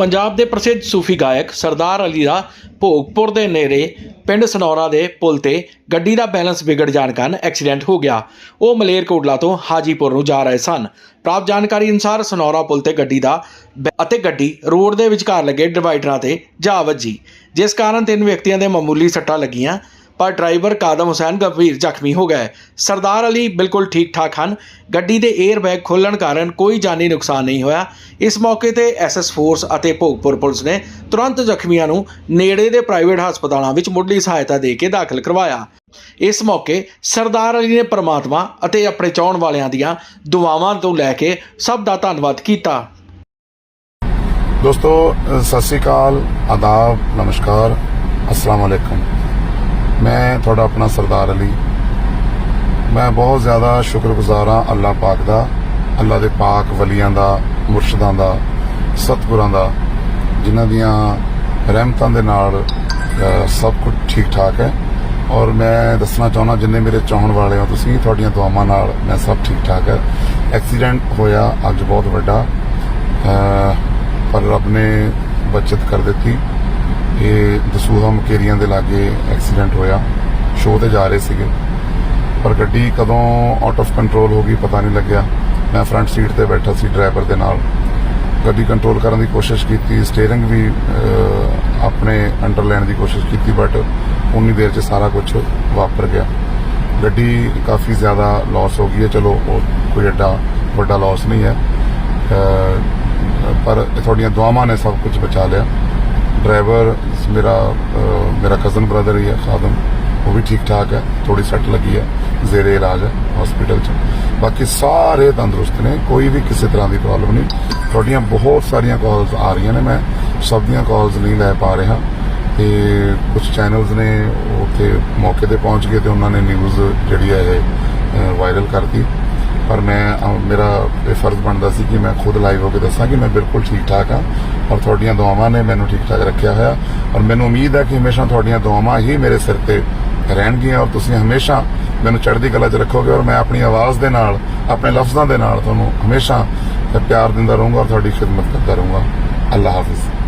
ਪੰਜਾਬ ਦੇ ਪ੍ਰਸਿੱਧ ਸੂਫੀ ਗਾਇਕ ਸਰਦਾਰ ਅਲੀ ਦਾ ਭੋਗਪੁਰ ਦੇ ਨੇੜੇ ਪਿੰਡ ਸਨੌਰਾ ਦੇ ਪੁਲ ਤੇ ਗੱਡੀ ਦਾ ਬੈਲੈਂਸ ਵਿਗੜ ਜਾਣ ਕਾਰਨ ਐਕਸੀਡੈਂਟ ਹੋ ਗਿਆ। ਉਹ ਮਲੇਰਕੋਟਲਾ ਤੋਂ ਹਾਜੀਪੁਰ ਨੂੰ ਜਾ ਰਹੇ ਸਨ। ਪ੍ਰਾਪਤ ਜਾਣਕਾਰੀ ਅਨੁਸਾਰ ਸਨੌਰਾ ਪੁਲ ਤੇ ਗੱਡੀ ਦਾ ਬੈ- ਅਤੇ ਗੱਡੀ ਰੋਡ ਦੇ ਵਿਚਕਾਰ ਲੱਗੇ ਡਿਵਾਈਡਰਾਂ ਤੇ ਜਾ ਵੱਜੀ। ਜਿਸ ਕਾਰਨ ਤਿੰਨ ਵਿਅਕਤੀਆਂ ਦੇ ਮਾਮੂਲੀ ਸੱਟਾਂ ਲੱਗੀਆਂ। ਪਰ ਡਰਾਈਵਰ ਕਾਦਮ ਹੁਸੈਨ ਗੰਭੀਰ ਜ਼ਖਮੀ ਹੋ ਗਏ। ਸਰਦਾਰ ਅਲੀ ਬਿਲਕੁਲ ਠੀਕ ਠਾਕ ਹਨ। ਗੱਡੀ ਦੇ 에ਅਰ ਬੈਗ ਖੁੱਲਣ ਕਾਰਨ ਕੋਈ ਜਾਨੀ ਨੁਕਸਾਨ ਨਹੀਂ ਹੋਇਆ। ਇਸ ਮੌਕੇ ਤੇ ਐਸਐਸ ਫੋਰਸ ਅਤੇ ਭੋਗਪੁਰ ਪੁਲਿਸ ਨੇ ਤੁਰੰਤ ਜ਼ਖਮੀਆਂ ਨੂੰ ਨੇੜੇ ਦੇ ਪ੍ਰਾਈਵੇਟ ਹਸਪਤਾਲਾਂ ਵਿੱਚ ਮੁੱਢਲੀ ਸਹਾਇਤਾ ਦੇ ਕੇ ਦਾਖਲ ਕਰਵਾਇਆ। ਇਸ ਮੌਕੇ ਸਰਦਾਰ ਅਲੀ ਨੇ ਪ੍ਰਮਾਤਮਾ ਅਤੇ ਆਪਣੇ ਚਾਹਣ ਵਾਲਿਆਂ ਦੀਆਂ ਦੁਆਵਾਂ ਤੋਂ ਲੈ ਕੇ ਸਭ ਦਾ ਧੰਨਵਾਦ ਕੀਤਾ। ਦੋਸਤੋ, ਸਤਿ ਸ੍ਰੀ ਅਕਾਲ। ਆਦਾਬ, ਨਮਸਕਾਰ। ਅਸਲਾਮ ਅਲੈਕਮ। ਮੈਂ ਤੁਹਾਡਾ ਆਪਣਾ ਸਰਦਾਰ ਅਲੀ। ਮੈਂ ਬਹੁਤ ਜ਼ਿਆਦਾ ਸ਼ੁਕਰਗੁਜ਼ਾਰ ਹਾਂ ਅੱਲਾਹ ਪਾਕ ਦਾ, ਅੱਲਾਹ ਦੇ ਪਾਕ ਵਲੀਆਂ ਦਾ, ਮੁਰਸ਼ਿਦਾਂ ਦਾ, ਸਤਿਗੁਰਾਂ ਦਾ, ਜਿਨ੍ਹਾਂ ਦੀਆਂ ਰਹਿਮਤਾਂ ਦੇ ਨਾਲ ਸਭ ਕੁਝ ਠੀਕ ਠਾਕ ਹੈ। ਔਰ ਮੈਂ ਦੱਸਣਾ ਚਾਹੁੰਦਾ, ਜਿੰਨੇ ਮੇਰੇ ਚਾਹਣ ਵਾਲੇ ਹੋ ਤੁਸੀਂ, ਤੁਹਾਡੀਆਂ ਦੁਆਵਾਂ ਨਾਲ ਮੈਂ ਸਭ ਠੀਕ ਠਾਕ ਹੈ। ਐਕਸੀਡੈਂਟ ਹੋਇਆ ਅੱਜ ਬਹੁਤ ਵੱਡਾ ਪਰ ਰੱਬ ਨੇ ਬਚਤ ਕਰ ਦਿੱਤੀ। ਇਹ ਦਸੂਹਾ ਮਕੇਰੀਆਂ ਦੇ ਲਾਗੇ ਐਕਸੀਡੈਂਟ ਹੋਇਆ। ਸ਼ੋਅ ਤੇ ਜਾ ਰਹੇ ਸੀਗੇ। ਪਰ ਗੱਡੀ ਕਦੋਂ ਆਊਟ ਆਫ ਕੰਟਰੋਲ ਹੋ ਗਈ ਪਤਾ ਨਹੀਂ ਲੱਗਿਆ। ਮੈਂ ਫਰੰਟ ਸੀਟ ਤੇ ਬੈਠਾ ਸੀ ਡਰਾਈਵਰ ਦੇ ਨਾਲ। ਗੱਡੀ ਕੰਟਰੋਲ ਕਰਨ ਦੀ ਕੋਸ਼ਿਸ਼ ਕੀਤੀ। ਸਟੀਅਰਿੰਗ ਵੀ ਆਪਣੇ ਅੰਡਰ ਲੈਣ ਦੀ ਕੋਸ਼ਿਸ਼ ਕੀਤੀ ਬਟ ਉਨੀ ਦੇਰ 'ਚ ਸਾਰਾ ਕੁਝ ਵਾਪਰ ਗਿਆ। ਗੱਡੀ ਕਾਫੀ ਜ਼ਿਆਦਾ ਲਾਸ ਹੋ ਗਈ ਹੈ। ਚਲੋ, ਉਹ ਕੋਈ ਐਡਾ ਵੱਡਾ ਲਾਸ ਨਹੀਂ ਹੈ। ਪਰ ਤੁਹਾਡੀਆਂ ਦੁਆਵਾਂ ਨੇ ਸਭ ਕੁਝ ਬਚਾ ਲਿਆ। ਡਰਾਈਵਰ, ਮੇਰਾ ਮੇਰਾ ਕਜ਼ਨ ਬ੍ਰਦਰ ਹੀ ਹੈ ਖਾਦਮ ਉਹ ਵੀ ਠੀਕ ਠਾਕ ਹੈ ਥੋੜੀ ਸੱਟ ਲੱਗੀ ਹੈ, ਜ਼ੇਰੇ ਇਲਾਜ ਹੈ ਹਸਪੀਟਲ 'ਚ। ਬਾਕੀ ਸਾਰੇ ਤੰਦਰੁਸਤ ਨੇ, ਕੋਈ ਵੀ ਕਿਸੇ ਤਰ੍ਹਾਂ ਦੀ ਪ੍ਰੋਬਲਮ ਨਹੀਂ। ਤੁਹਾਡੀਆਂ ਬਹੁਤ ਸਾਰੀਆਂ ਕਾਲਸ ਆ ਰਹੀਆਂ ਨੇ, ਮੈਂ ਸਭ ਦੀਆਂ ਕਾਲਸ ਨਹੀਂ ਲੈ ਪਾ ਰਿਹਾ। ਤੇ ਕੁਝ ਚੈਨਲਸ ਨੇ ਉੱਥੇ ਮੌਕੇ ਤੇ ਪਹੁੰਚ ਗਏ ਤੇ ਉਹਨਾਂ ਨੇ ਨਿਊਜ਼ ਜਿਹੜੀ ਹੈ ਇਹ ਵਾਇਰਲ ਕਰਤੀ। ਪਰ ਮੈਂ ਮੇਰਾ ਇਹ ਫਰਜ਼ ਬਣਦਾ ਸੀ ਕਿ ਮੈਂ ਖੁਦ ਲਾਈਵ ਹੋ ਕੇ ਦੱਸਾਂ ਕਿ ਮੈਂ ਬਿਲਕੁਲ ਠੀਕ ਠਾਕ ਹਾਂ ਔਰ ਤੁਹਾਡੀਆਂ ਦੁਆਵਾਂ ਨੇ ਮੈਨੂੰ ਠੀਕ ਠਾਕ ਰੱਖਿਆ ਹੋਇਆ। ਔਰ ਮੈਨੂੰ ਉਮੀਦ ਹੈ ਕਿ ਹਮੇਸ਼ਾ ਤੁਹਾਡੀਆਂ ਦੁਆਵਾਂ ਹੀ ਮੇਰੇ ਸਿਰ ਤੇ ਰਹਿਣਗੀਆਂ ਔਰ ਤੁਸੀਂ ਹਮੇਸ਼ਾ ਮੈਨੂੰ ਚੜ੍ਹਦੀ ਕਲਾ 'ਚ ਰੱਖੋਗੇ ਔਰ ਮੈਂ ਆਪਣੀ ਆਵਾਜ਼ ਦੇ ਨਾਲ, ਆਪਣੇ ਲਫ਼ਜ਼ਾਂ ਦੇ ਨਾਲ ਤੁਹਾਨੂੰ ਹਮੇਸ਼ਾ ਪਿਆਰ ਦਿੰਦਾ ਰਹੂੰਗਾ ਔਰ ਤੁਹਾਡੀ ਖਿਦਮਤ ਕਰਦਾ ਰਹੂੰਗਾ। ਅੱਲਾ ਹਾਫਿਜ਼।